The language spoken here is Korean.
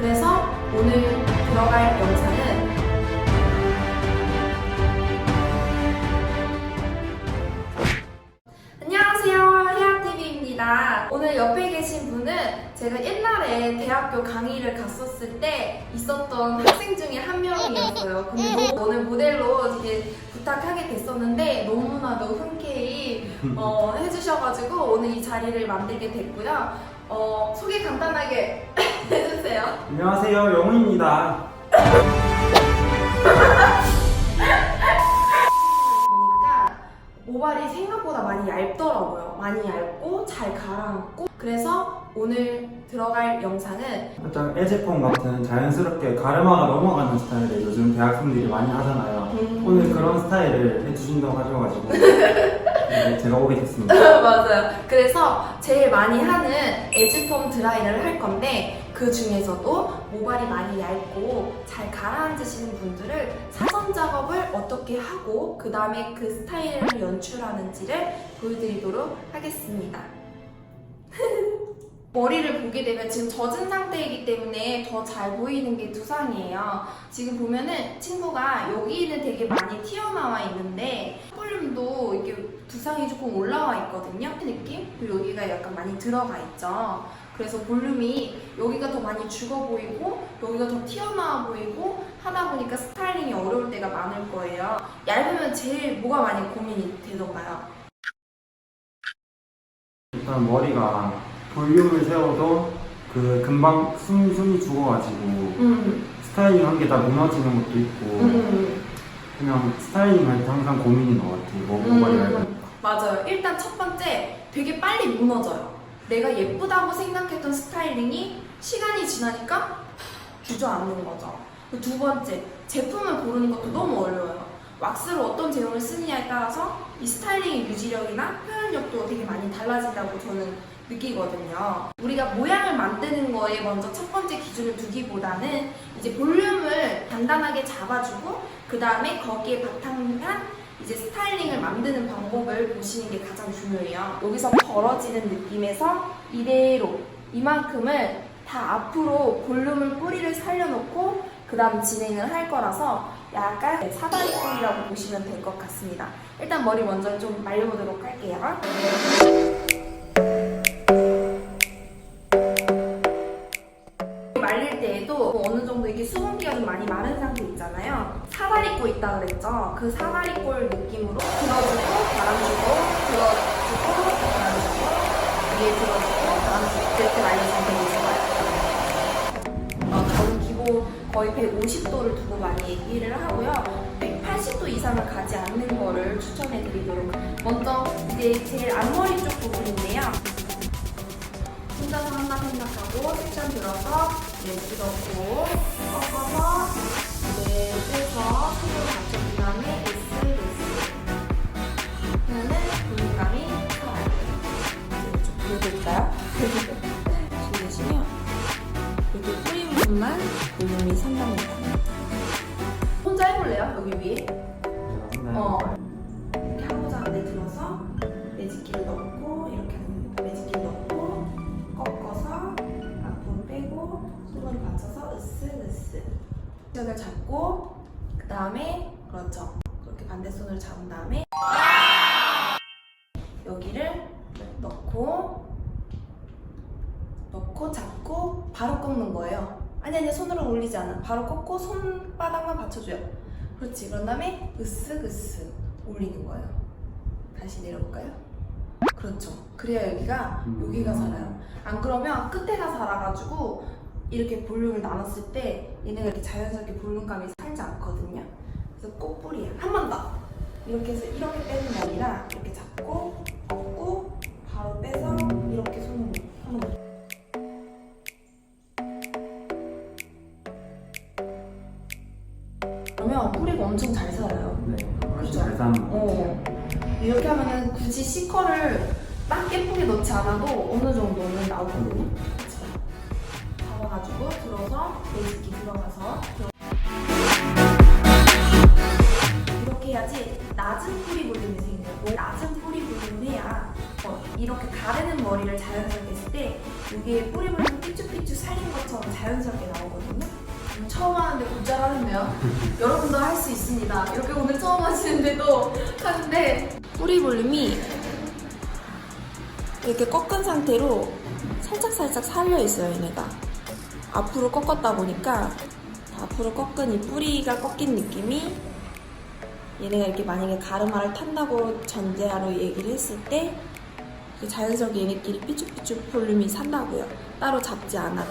그래서 오늘 들어갈 영상은 안녕하세요. 혜아TV입니다. 오늘 옆에 계신 분은 제가 옛날에 대학교 강의를 갔었을 때 있었던 학생 중에 한 명이었어요. 근데 너- 오늘 모델로 이제 부탁하게 됐었는데 너무나도 흔쾌히 어, 해주셔가지고 오늘 이 자리를 만들게 됐고요. 어, 소개 간단하게. 안녕하세요, 영우입니다. 보니까 모발이 생각보다 많이 얇더라고요. 많이 얇고 잘 가라앉고 그래서 오늘 들어갈 영상은 살짝 에제폼 같은 자연스럽게 가르마가 넘어가는 스타일을 요즘 대학생들이 많이 하잖아요. 음. 오늘 그런 스타일을 해주신다고 하셔가지고 네, 제가 오게 됐습니다. 맞아요. 그래서 제일 많이 하는 에즈폼 드라이를 할 건데 그 중에서도 모발이 많이 얇고 잘 가라앉으시는 분들을 사전 작업을 어떻게 하고 그 다음에 그 스타일을 연출하는지를 보여드리도록 하겠습니다. 머리를 보게 되면 지금 젖은 상태이기 때문에 더 잘 보이는 게 두상이에요. 지금 보면은 친구가 여기는 되게 많이 튀어나와 있는데 볼륨도 이렇게 두상이 조금 올라와 있거든요. 그 느낌? 그리고 여기가 약간 많이 들어가 있죠. 그래서 볼륨이 여기가 더 많이 죽어 보이고 여기가 더 튀어나와 보이고 하다 보니까 스타일링이 어려울 때가 많을 거예요. 얇으면 제일 뭐가 많이 고민이 되던가요? 일단 머리가 볼륨을 세워도 그 금방 숨, 숨이 죽어가지고 음, 스타일링 한 게 다 무너지는 것도 있고 음, 그냥 스타일링 할 때 항상 고민인 것 같아요. 뭐 음, 모발이 음. 얇으니까. 맞아요. 일단 첫 번째, 되게 빨리 무너져요. 내가 예쁘다고 생각했던 스타일링이 시간이 지나니까 주저앉는 거죠. 그두 번째, 제품을 고르는 것도 너무 어려워요. 왁스를 어떤 제형을 쓰느냐에 따라서 이 스타일링의 유지력이나 표현력도 되게 많이 달라진다고 저는 느끼거든요. 우리가 모양을 만드는 거에 먼저 첫 번째 기준을 두기보다는 이제 볼륨을 간단하게 잡아주고 그 다음에 거기에 바탕한 이제 스타일링을 만드는 방법을 보시는 게 가장 중요해요. 여기서 벌어지는 느낌에서 이대로 이만큼을 다 앞으로 볼륨을 뿌리를 살려놓고 그 다음 진행을 할 거라서 약간 사다리꼴이라고 보시면 될 것 같습니다. 일단 머리 먼저 좀 말려보도록 할게요. 말릴 때에도 이게 수분기가 좀 많이 마른 상태 있잖아요. 사다리꼴 있다 그랬죠? 그 사다리꼴 느낌으로 들어주고 바람주고 들어주고 바람주고 위에 들어주고 바람주고 이렇게 말리시면 되겠어요. 어, 저는 기본 거의 150도를 두고 많이 얘기를 하고요. 180도 이상을 가지 않는 거를 추천해 드리도록. 먼저 이제 제일 앞머리 쪽 부분인데요. 혼자서 한다 생각하고 섹션 들어서 네, 들었고 꺾어서 네, 빼서 손으로 받쳐준 다음에 S, S 그러면은 볼륨감이 살아요. 좀 보여드릴까요? 주무시면 이렇게 뿌리 부분만 볼륨이 산답니다. 혼자 해볼래요? 여기 위에? 어. 이렇게 하고자 안에 들어서 매직기를 넣고 손을 잡고 그 다음에 그렇죠. 그렇게 반대손을 잡은 다음에 여기를 넣고 넣고 잡고 바로 꺾는 거예요. 아니 아니 손으로 올리지 않아. 바로 꺾고 손바닥만 받쳐줘요. 그렇지. 그런 다음에 으쓱으쓱 올리는 거예요. 다시 내려볼까요? 그렇죠. 그래야 여기가 음. 여기가 살아요. 안 그러면 끝에가 살아가지고 이렇게 볼륨을 나눴을 때 얘네가 이렇게 자연스럽게 볼륨감이 살지 않거든요. 그래서 꼭 뿌리야. 한 번 더. 이렇게 해서 이렇게 빼는 게 아니라 이렇게 잡고 꺾고 바로 빼서 이렇게 손으로 한번 더. 그러면 뿌리가 엄청 잘 살아요. 네, 훨씬 그죠? 잘 사는 것 같아요. 어. 이렇게 하면은 굳이 C컬을 딱 예쁘게 넣지 않아도 어느 정도는 나오거든요. 잡아가지고 들어서 베이직기 들어가서 들어- 이렇게 해야지 낮은 뿌리 볼륨이 생기고 낮은 뿌리 볼륨을 해야 어, 이렇게 가르는 머리를 자연스럽게 했을 때 이게 뿌리 볼륨 삐쭈삐쭈 살린 것처럼 자연스럽게 나오거든요. 처음 하는데 곧잘 하는데요. 여러분도 할 수 있습니다. 이렇게 오늘 처음 하시는데도 하는데 뿌리 볼륨이 이렇게 꺾은 상태로 살짝살짝 살려 있어요, 얘네가. 앞으로 꺾었다 보니까 앞으로 꺾은 이 뿌리가 꺾인 느낌이 얘네가 이렇게 만약에 가르마를 탄다고 전제하로 얘기를 했을 때 이렇게 자연스럽게 얘네끼리 삐죽삐죽 볼륨이 산다고요. 따로 잡지 않아.